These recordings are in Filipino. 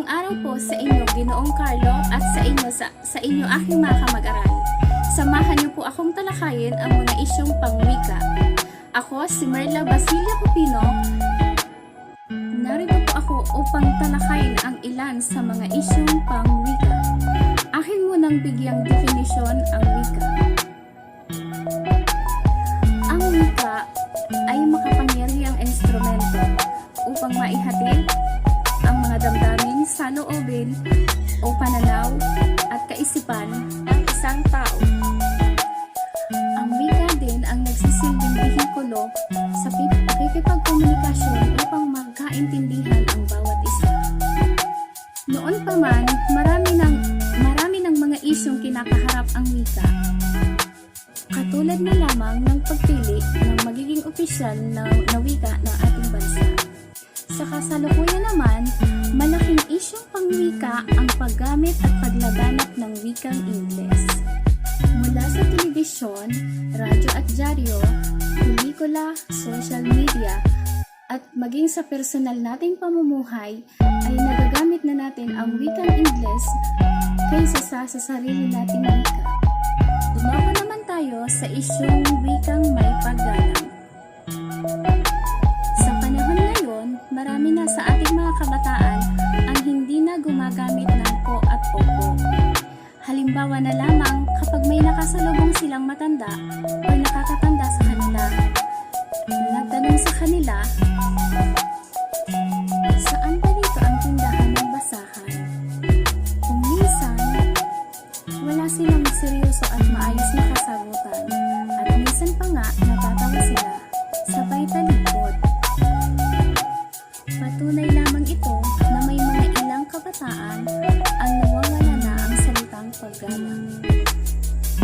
Magandang araw po sa inyo, Ginoong Carlo, at sa inyo, sa, sa inyo aking mga kamag-aral. Samahan niyo po akong talakayin ang mga isyong pangwika. Ako, si Merla Basilia Cupino. Narito po ako upang talakayin ang ilan sa mga isyong pangwika. Akin munang bigyang definisyon ang wika. Saloobin o pananaw at kaisipan ng isang tao. Ang wika din ang nagsisilbing behikulo sa pakikipagkomunikasyon upang magkaintindihan ang bawat isa. Noon pa man, marami ng, marami ng mga isyong kinakaharap ang wika. Katulad na lamang ng pagpili ng magiging opisyal na, na wika ng ating. Sa kasalukuyan naman, malaking isyong pangwika ang paggamit at paglaganap ng wikang Ingles. Mula sa telebisyon, radyo at dyaryo, pelikula, social media, at maging sa personal nating pamumuhay ay nagagamit na natin ang wikang Ingles kaysa sa, sa sarili nating wika. Dumako naman tayo sa isyong wikang may paggalang. Marami na sa ating mga kabataan ang hindi na gumagamit ng po at opo. Halimbawa na lamang kapag may nakasalubong silang matanda o nakakatanda sa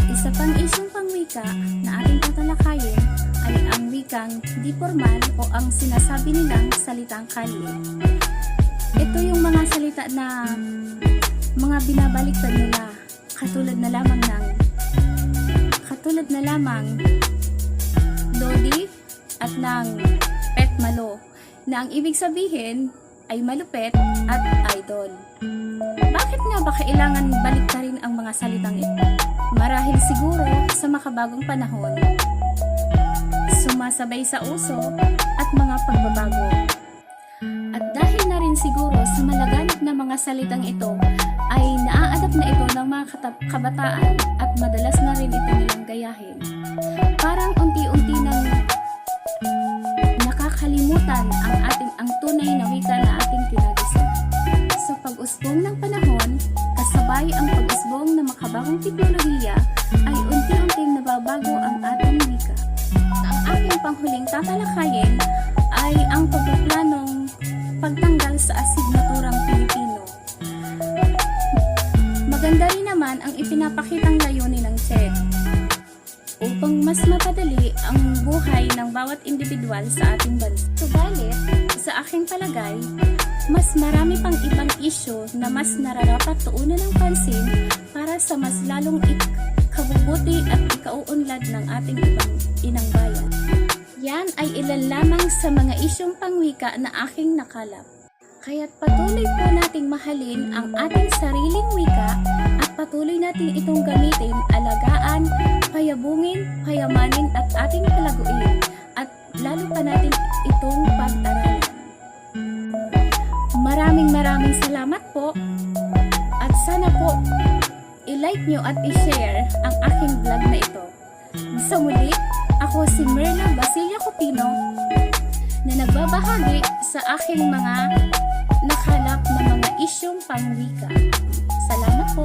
Isa pang isyong pangwika na ating tatalakayin ay ang wikang di formal o ang sinasabi nilang salitang kalye. Ito yung mga salita na mga binabaliktad nila katulad na lamang ng katulad na lamang Lodi at ng pet malo na ang ibig sabihin ay malupet at idol. Bakit nga ba kailangan baliktarin ang mga salitang ito? Marahil siguro sa makabagong panahon. Sumasabay sa uso at mga pagbabago. At dahil na rin siguro sa malaganap na mga salitang ito, ay naa-adapt na ito ng mga kabataan at madalas na rin ito nilang gayahin. Parang unti-unti nang nakakalimutan pag-usbong ng panahon, kasabay ang pag-usbong ng makabagong teknolohiya, ay unti-unting nababago ang ating wika. Ang aking panghuling tatalakayin ay ang pagpaplanong pagtanggal sa asignaturang Pilipino. Maganda rin naman ang ipinapakitang layunin ng CHED upang mas mapadali ang buhay ng bawat individual sa ating bansa. Subalit, sa aking palagay, mas marami pang ibang issue na mas nararapat tuunan ng pansin para sa mas lalong ikabubuti at ikauunlad ng ating ibang inang bayan. Yan ay ilan lamang sa mga isyong pangwika na aking nakalap. Kaya't patuloy po nating mahalin ang ating sariling wika at patuloy natin itong gamitin, alagaan, payabungin, payamanin at ating palaguin at lalo pa natin itong Maraming salamat po at sana po i-like nyo at i-share ang aking vlog na ito. Sa muli, ako si Merla Basilia Cupino na nagbabahagi sa aking mga nakalap na mga isyong pangwika. Salamat po!